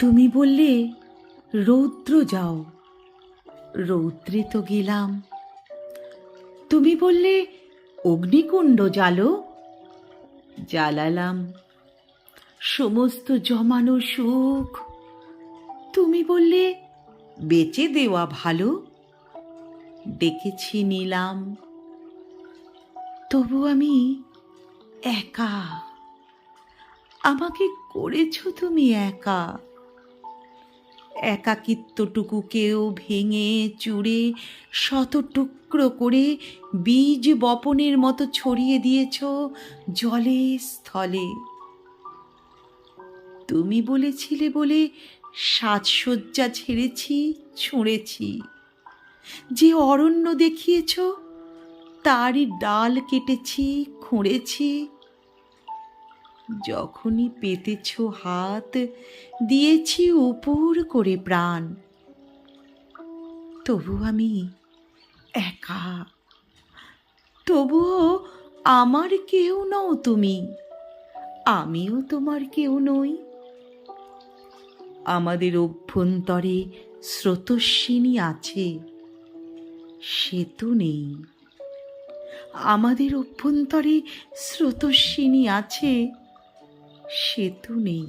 তুমি বললে, রৌদ্র যাও। রৌদ্রে তো গেলাম। তুমি বললে, অগ্নিকুণ্ড জ্বালো। জ্বালালাম। সমস্ত জমানো সুখ। তুমি বললে, বেচে দেওয়া ভালো। ডেকেছি নিলাম। তবু আমি একা। আমাকে করেছ তুমি একা। একাকিত্বটুকুকেও ভেঙে চুড়ে শত টুকরো করে বীজ বপনের মতো ছড়িয়ে দিয়েছ জলে, স্থলে। তুমি বলেছিলে বলে সাজসজ্জা ছেড়েছি, ছুঁড়েছি। যে অরণ্য দেখিয়েছ, তারই ডাল কেটেছি, খুঁড়েছি যখনই পেতেছ হাত, দিয়েছি উপর করে প্রাণ। তবু আমি একা। তবুও আমার কেউ নও তুমি। আমিও তোমার কেউ নই। আমাদের অভ্যন্তরে স্রোতস্বিনী আছে সেতু নেই। আমাদের অভ্যন্তরে স্রোতস্বিনী আছে সেতু নেই।